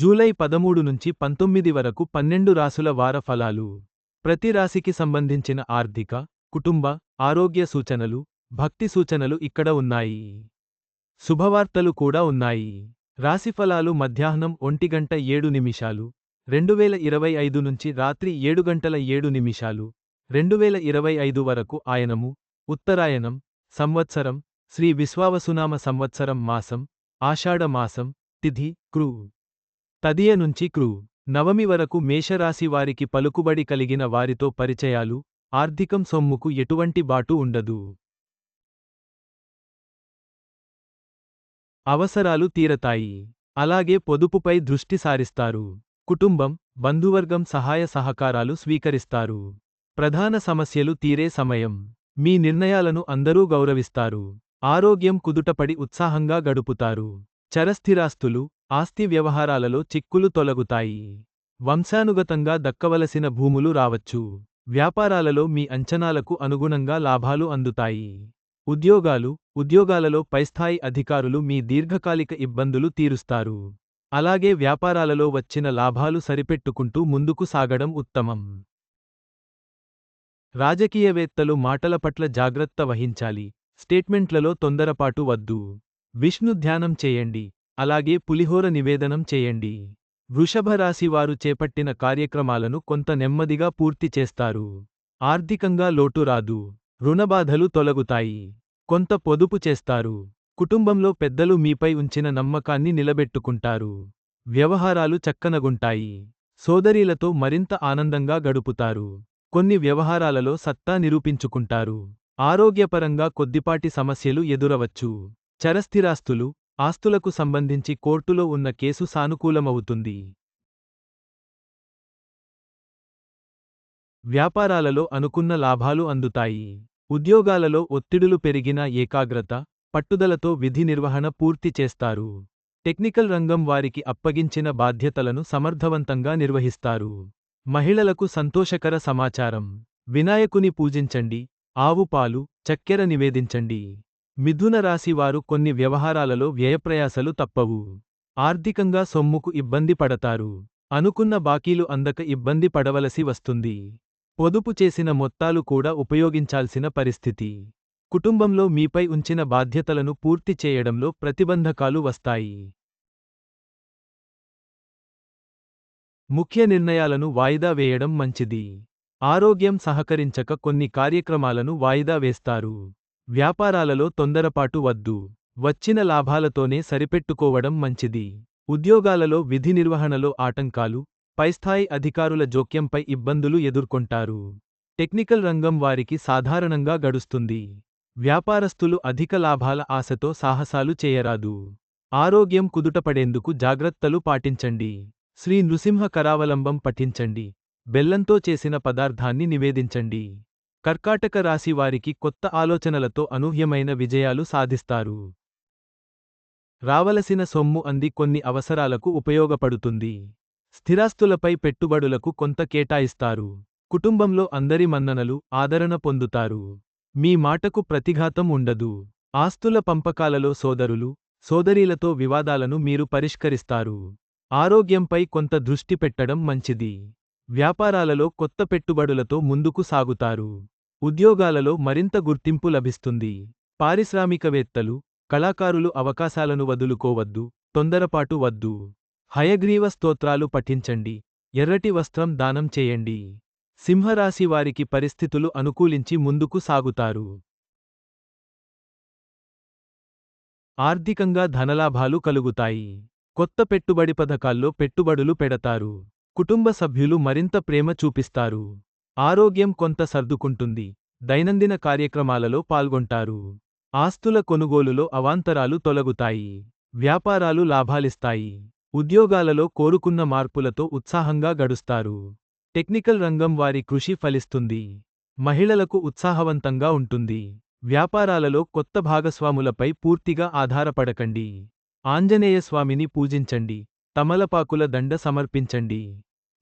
July పదమూడు నుంచి పంతొమ్మిది వరకు పన్నెండు రాసుల వార ఫలాలు ప్రతి రాశికి సంబంధించిన ఆర్థిక కుటుంబ ఆరోగ్య సూచనలు భక్తి సూచనలు ఇక్కడ ఉన్నాయి. శుభవార్తలు కూడా ఉన్నాయి. రాశిఫలాలు మధ్యాహ్నం ఒంటిగంట ఏడు నిమిషాలు రెండువేల ఇరవై ఐదు నుంచి రాత్రి ఏడు గంటల ఏడు నిమిషాలు రెండువేల ఇరవై ఐదు వరకు ఆయనము ఉత్తరాయణం సంవత్సరం శ్రీ విశ్వావసునామ సంవత్సరం మాసం ఆషాఢమాసం తిథి క్రూ తదియ నుంచి క్రూ నవమి వరకు మేషరాశి వారికి పలుకుబడి కలిగిన వారితో పరిచయాలు ఆర్థికం సొమ్ముకు ఎటువంటి బాటు ఉండదు. అవసరాలు తీరతాయి. అలాగే పొదుపుపై దృష్టి సారిస్తారు. కుటుంబం బంధువర్గం సహాయ సహకారాలు స్వీకరిస్తారు. ప్రధాన సమస్యలు తీరే సమయం. మీ నిర్ణయాలను అందరూ గౌరవిస్తారు. ఆరోగ్యం కుదుటపడి ఉత్సాహంగా గడుపుతారు. చరస్థిరాస్తులు ఆస్తి వ్యవహారాలలో చిక్కులు తొలగుతాయి. వంశానుగతంగా దక్కవలసిన భూములు రావచ్చు. వ్యాపారాలలో మీ అంచనాలకు అనుగుణంగా లాభాలు అందుతాయి. ఉద్యోగాలు ఉద్యోగాలలో పైస్థాయి అధికారులు మీ దీర్ఘకాలిక ఇబ్బందులు తీరుస్తారు. అలాగే వ్యాపారాలలో వచ్చిన లాభాలు సరిపెట్టుకుంటూ ముందుకు సాగడం ఉత్తమం. రాజకీయవేత్తలు మాటల పట్ల జాగ్రత్త వహించాలి. స్టేట్మెంట్లలో తొందరపాటు వద్దు. విష్ణు ధ్యానం చేయండి. అలాగే పులిహోర నివేదనం చేయండి. వృషభరాశివారు వారు చేపట్టిన కార్యక్రమాలను కొంత నెమ్మదిగా పూర్తి చేస్తారు. ఆర్థికంగా లోటు రాదు. రుణబాధలు తొలగుతాయి. కొంత పొదుపు చేస్తారు. కుటుంబంలో పెద్దలు మీపై ఉంచిన నమ్మకాన్ని నిలబెట్టుకుంటారు. వ్యవహారాలు చక్కనగుంటాయి. సోదరీలతో మరింత ఆనందంగా గడుపుతారు. కొన్ని వ్యవహారాలలో సత్తా నిరూపించుకుంటారు. ఆరోగ్యపరంగా కొద్దిపాటి సమస్యలు ఎదురవచ్చు. చరస్థిరాస్తులు ఆస్తులకు సంబంధించి కోర్టులో ఉన్న కేసు సానుకూలమవుతుంది. వ్యాపారాలలో అనుకున్న లాభాలు అందుతాయి. ఉద్యోగాలలో ఒత్తిడులు పెరిగినా ఏకాగ్రత పట్టుదలతో విధి నిర్వహణ పూర్తి చేస్తారు. టెక్నికల్ రంగం వారికి అప్పగించిన బాధ్యతలను సమర్థవంతంగా నిర్వహిస్తారు. మహిళలకు సంతోషకర సమాచారం. వినాయకుని పూజించండి. ఆవు పాలు చక్కెర నివేదించండి. మిథున రాశి వారు కొన్ని వ్యవహారాలలో వ్యయప్రయాసలు తప్పవు. ఆర్థికంగా సొమ్ముకు ఇబ్బంది పడతారు. అనుకున్న బాకీలు అందక ఇబ్బంది పడవలసి వస్తుంది. పొదుపు చేసిన మొత్తాలు కూడా ఉపయోగించాల్సిన పరిస్థితి. కుటుంబంలో మీపై ఉంచిన బాధ్యతలను పూర్తి చేయడంలో ప్రతిబంధకాలు వస్తాయి. ముఖ్య నిర్ణయాలను వాయిదా వేయడం మంచిది. ఆరోగ్యం సహకరించక కొన్ని కార్యక్రమాలను వాయిదా వేస్తారు. వ్యాపారాలలో తొందరపాటు వద్దు. వచ్చిన లాభాలతోనే సరిపెట్టుకోవడం మంచిది. ఉద్యోగాలలో విధి నిర్వహణలో ఆటంకాలు పైస్థాయి అధికారుల జోక్యంపై ఇబ్బందులు ఎదుర్కొంటారు. టెక్నికల్ రంగం వారికి సాధారణంగా గడుస్తుంది. వ్యాపారస్తులు అధిక లాభాల ఆశతో సాహసాలు చేయరాదు. ఆరోగ్యం కుదుటపడేందుకు జాగ్రత్తలు పాటించండి. శ్రీ నృసింహ కరావలంబం పఠించండి. బెల్లంతో చేసిన పదార్థాన్ని నివేదించండి. కర్కాటక రాశి వారికి కొత్త ఆలోచనలతో అనూహ్యమైన విజయాలు సాధిస్తారు. రావలసిన సొమ్ము అంది కొన్ని అవసరాలకు ఉపయోగపడుతుంది. స్థిరాస్తులపై పెట్టుబడులకు కొంత కేటాయిస్తారు. కుటుంబంలో అందరి మన్ననలు ఆదరణ పొందుతారు. మీ మాటకు ప్రతిఘాతం ఉండదు. ఆస్తుల పంపకాలలో సోదరులు సోదరీలతో వివాదాలను మీరు పరిష్కరిస్తారు. ఆరోగ్యంపై కొంత దృష్టి పెట్టడం మంచిది. వ్యాపారాలలో కొత్త పెట్టుబడులతో ముందుకు సాగుతారు. ఉద్యోగాలలో మరింత గుర్తింపు లభిస్తుంది. పారిశ్రామికవేత్తలు కళాకారులు అవకాశాలను వదులుకోవద్దు తొందరపాటు వద్దు. హయగ్రీవ స్తోత్రాలు పఠించండి. ఎర్రటి వస్త్రం దానం చేయండి. సింహరాశి వారికి పరిస్థితులు అనుకూలించి ముందుకు సాగుతారు. ఆర్థికంగా ధనలాభాలు కలుగుతాయి. కొత్త పెట్టుబడి పథకాల్లో పెట్టుబడులు పెడతారు. కుటుంబ సభ్యులు మరింత ప్రేమ చూపిస్తారు. ఆరోగ్యం కొంత సర్దుకుంటుంది. దైనందిన కార్యక్రమాలలో పాల్గొంటారు. ఆస్తుల కొనుగోలులో అవాంతరాలు తొలగుతాయి. వ్యాపారాలు లాభాలిస్తాయి. ఉద్యోగాలలో కోరుకున్న మార్పులతో ఉత్సాహంగా గడుస్తారు. టెక్నికల్ రంగం వారి కృషి ఫలిస్తుంది. మహిళలకు ఉత్సాహవంతంగా ఉంటుంది. వ్యాపారాలలో కొత్త భాగస్వాములపై పూర్తిగా ఆధారపడకండి. ఆంజనేయస్వామిని పూజించండి. తమలపాకుల దండ సమర్పించండి.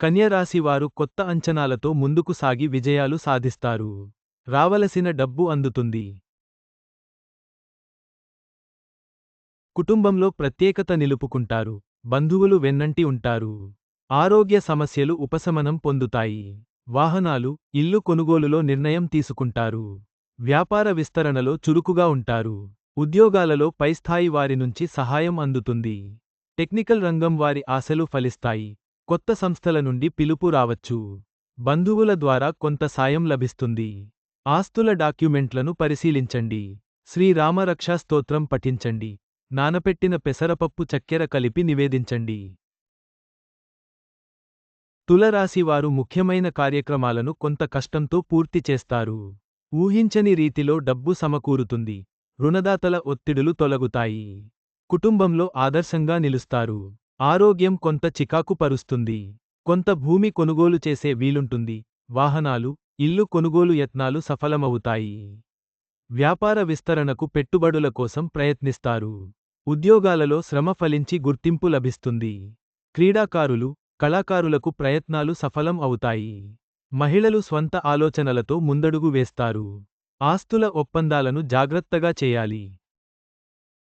కన్యరాశివారు కొత్త అంచనాలతో ముందుకు సాగి విజయాలు సాధిస్తారు. రావలసిన డబ్బు అందుతుంది. కుటుంబంలో ప్రత్యేకత నిలుపుకుంటారు. బంధువులు వెన్నంటి ఉంటారు. ఆరోగ్య సమస్యలు ఉపశమనం పొందుతాయి. వాహనాలు ఇల్లు కొనుగోలులో నిర్ణయం తీసుకుంటారు. వ్యాపార విస్తరణలో చురుకుగా ఉంటారు. ఉద్యోగాలలో పైస్థాయి వారి నుంచి సహాయం అందుతుంది. టెక్నికల్ రంగం వారి ఆశలు ఫలిస్తాయి. కొత్త సంస్థల నుండి పిలుపు రావచ్చు. బంధువుల ద్వారా కొంత సాయం లభిస్తుంది. ఆస్తుల డాక్యుమెంట్లను పరిశీలించండి. శ్రీరామరక్షా స్తోత్రం పఠించండి. నానపెట్టిన పెసరపప్పు చక్కెర కలిపి నివేదించండి. తులరాశివారు ముఖ్యమైన కార్యక్రమాలను కొంత కష్టంతో పూర్తి చేస్తారు. ఊహించని రీతిలో డబ్బు సమకూరుతుంది. రుణదాతల ఒత్తిడులు తొలగుతాయి. కుటుంబంలో ఆదర్శంగా నిలుస్తారు. ఆరోగ్యం కొంత చికాకు పరుస్తుంది కొంత భూమి కొనుగోలు చేసే వీలుంటుంది. వాహనాలు ఇల్లు కొనుగోలు యత్నాలు సఫలమవుతాయి. వ్యాపార విస్తరణకు పెట్టుబడుల కోసం ప్రయత్నిస్తారు. ఉద్యోగాలలో శ్రమ ఫలించి గుర్తింపు లభిస్తుంది. క్రీడాకారులు కళాకారులకు ప్రయత్నాలు సఫలం అవుతాయి. మహిళలు స్వంత ఆలోచనలతో ముందడుగు వేస్తారు. ఆస్తుల ఒప్పందాలను జాగ్రత్తగా చేయాలి.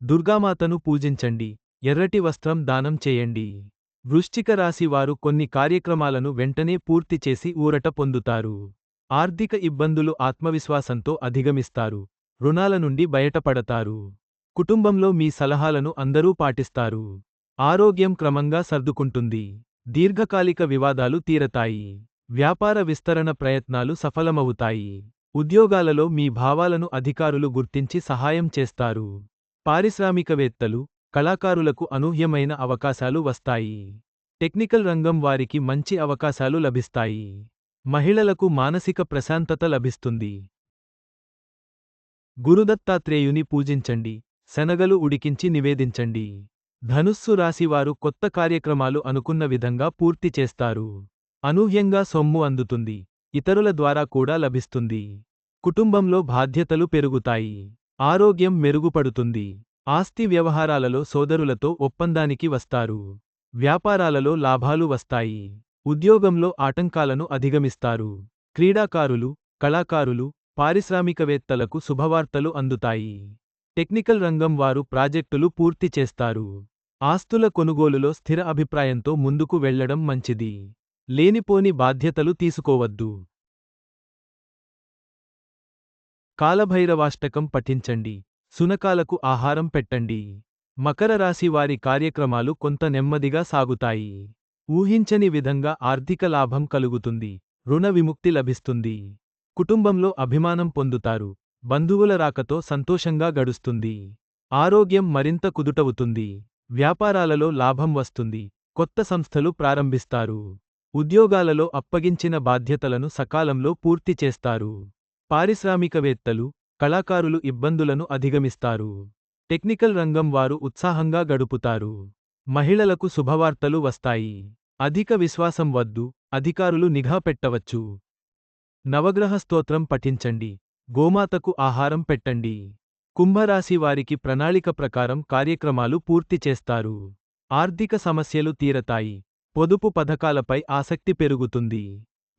దుర్గామాతను పూజించండి. ఎర్రటి వస్త్రం దానం చేయండి. వృశ్చిక రాశి వారు కొన్ని కార్యక్రమాలను వెంటనే పూర్తి చేసి ఊరట పొందుతారు. ఆర్థిక ఇబ్బందులు ఆత్మవిశ్వాసంతో అధిగమిస్తారు. రుణాల నుండి బయటపడతారు. కుటుంబంలో మీ సలహాలను అందరూ పాటిస్తారు. ఆరోగ్యం క్రమంగా సర్దుకుంటుంది. దీర్ఘకాలిక వివాదాలు తీరతాయి. వ్యాపార విస్తరణ ప్రయత్నాలు సఫలమవుతాయి. ఉద్యోగాలలో మీ భావాలను అధికారులు గుర్తించి సహాయం చేస్తారు. పారిశ్రామికవేత్తలు కళాకారులకు అనూహ్యమైన అవకాశాలు వస్తాయి. టెక్నికల్ రంగం వారికి మంచి అవకాశాలు లభిస్తాయి. మహిళలకు మానసిక ప్రశాంతత లభిస్తుంది. గురుదత్తాత్రేయుని పూజించండి. శనగలు ఉడికించి నివేదించండి. ధనుస్సు రాశివారు కొత్త కార్యక్రమాలు అనుకున్న విధంగా పూర్తి చేస్తారు. అనూహ్యంగా సొమ్ము అందుతుంది. ఇతరుల ద్వారా కూడా లభిస్తుంది. కుటుంబంలో బాధ్యతలు పెరుగుతాయి. ఆరోగ్యం మెరుగుపడుతుంది. ఆస్తి వ్యవహారాలలో సోదరులతో ఒప్పందానికి వస్తారు. వ్యాపారాలలో లాభాలు వస్తాయి. ఉద్యోగంలో ఆటంకాలను అధిగమిస్తారు. క్రీడాకారులు కళాకారులు పారిశ్రామికవేత్తలకు శుభవార్తలు అందుతాయి. టెక్నికల్ రంగం వారు ప్రాజెక్టులు పూర్తి చేస్తారు. ఆస్తుల కొనుగోలులో స్థిర అభిప్రాయంతో ముందుకు వెళ్ళడం మంచిది. లేనిపోని బాధ్యతలు తీసుకోవద్దు. కాలభైరవాష్టకం పఠించండి. సునకాలకు ఆహారం పెట్టండి. మకర రాశి వారి కార్యక్రమాలు కొంత నెమ్మదిగా సాగుతాయి. ఊహించని విధంగా ఆర్థిక లాభం కలుగుతుంది. రుణ విముక్తి లభిస్తుంది. కుటుంబంలో అభిమానం పొందుతారు. బంధువుల రాకతో సంతోషంగా గడుస్తుంది. ఆరోగ్యం మరింత కుదుటవుతుంది. వ్యాపారాలలో లాభం వస్తుంది. కొత్త సంస్థలు ప్రారంభిస్తారు. ఉద్యోగాలలో అప్పగించిన బాధ్యతలను సకాలంలో పూర్తి చేస్తారు. పారిశ్రామికవేత్తలు కళాకారులు ఇబ్బందులను అధిగమిస్తారు. టెక్నికల్ రంగం వారు ఉత్సాహంగా గడుపుతారు. మహిళలకు శుభవార్తలు వస్తాయి. అధిక విశ్వాసం వద్దు అధికారులు నిఘా పెట్టవచ్చు. నవగ్రహ స్తోత్రం పఠించండి. గోమాతకు ఆహారం పెట్టండి. కుంభరాశి వారికి ప్రణాళిక ప్రకారం కార్యక్రమాలు పూర్తి చేస్తారు. ఆర్థిక సమస్యలు తీరతాయి. పొదుపు పథకాలపై ఆసక్తి పెరుగుతుంది.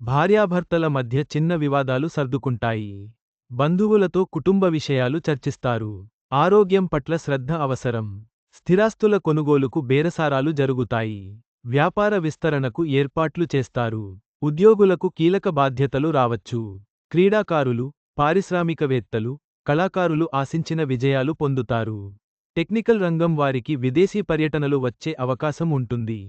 భార్యాభర్తల మధ్య చిన్న వివాదాలు సర్దుకుంటాయి. బంధువులతో కుటుంబ విషయాలు చర్చిస్తారు. ఆరోగ్యం పట్ల శ్రద్ధ అవసరం. స్థిరాస్తుల కొనుగోలుకు బేరసారాలు జరుగుతాయి. వ్యాపార విస్తరణకు ఏర్పాట్లు చేస్తారు. ఉద్యోగులకు కీలక బాధ్యతలు రావచ్చు. క్రీడాకారులు పారిశ్రామికవేత్తలు కళాకారులు ఆశించిన విజయాలు పొందుతారు. టెక్నికల్ రంగం వారికి విదేశీ పర్యటనలు వచ్చే అవకాశం ఉంటుంది.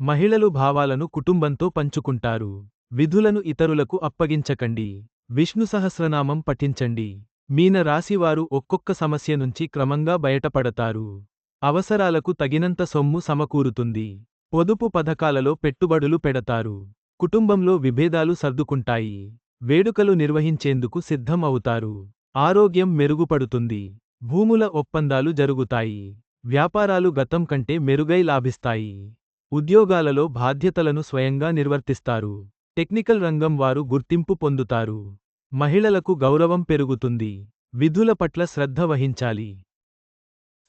మహిళలు భావాలను కుటుంబంతో పంచుకుంటారు. విధులను ఇతరులకు అప్పగించకండి. విష్ణు సహస్రనామం పఠించండి. మీన రాశివారు ఒక్కొక్క సమస్య నుంచి క్రమంగా బయటపడతారు. అవసరాలకు తగినంత సొమ్ము సమకూరుతుంది. పొదుపు పథకాలలో పెట్టుబడులు పెడతారు. కుటుంబంలో విభేదాలు సర్దుకుంటాయి. వేడుకలు నిర్వహించేందుకు సిద్ధం అవుతారు ఆరోగ్యం మెరుగుపడుతుంది. భూముల ఒప్పందాలు జరుగుతాయి. వ్యాపారాలు గతం కంటే మెరుగై లాభిస్తాయి. ఉద్యోగాలలో బాధ్యతలను స్వయంగా నిర్వర్తిస్తారు. టెక్నికల్ రంగం వారు గుర్తింపు పొందుతారు. మహిళలకు గౌరవం పెరుగుతుంది. విధుల పట్ల శ్రద్ధ వహించాలి.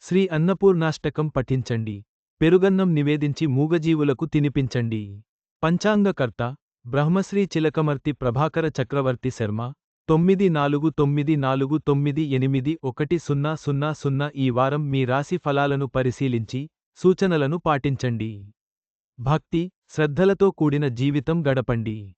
శ్రీ అన్నపూర్ణాష్టకం పఠించండి. పెరుగన్నం నివేదించి మూగజీవులకు తినిపించండి. పంచాంగకర్త బ్రహ్మశ్రీ చిలకమర్తి ప్రభాకర చక్రవర్తి శర్మ తొమ్మిది నాలుగు తొమ్మిది నాలుగు తొమ్మిది ఎనిమిది ఒకటి సున్నా సున్నా సున్నా ఈ వారం మీ రాశి ఫలాలను పరిశీలించి సూచనలను పాటించండి. భక్తి శ్రద్ధలతో కూడిన జీవితం గడపండి.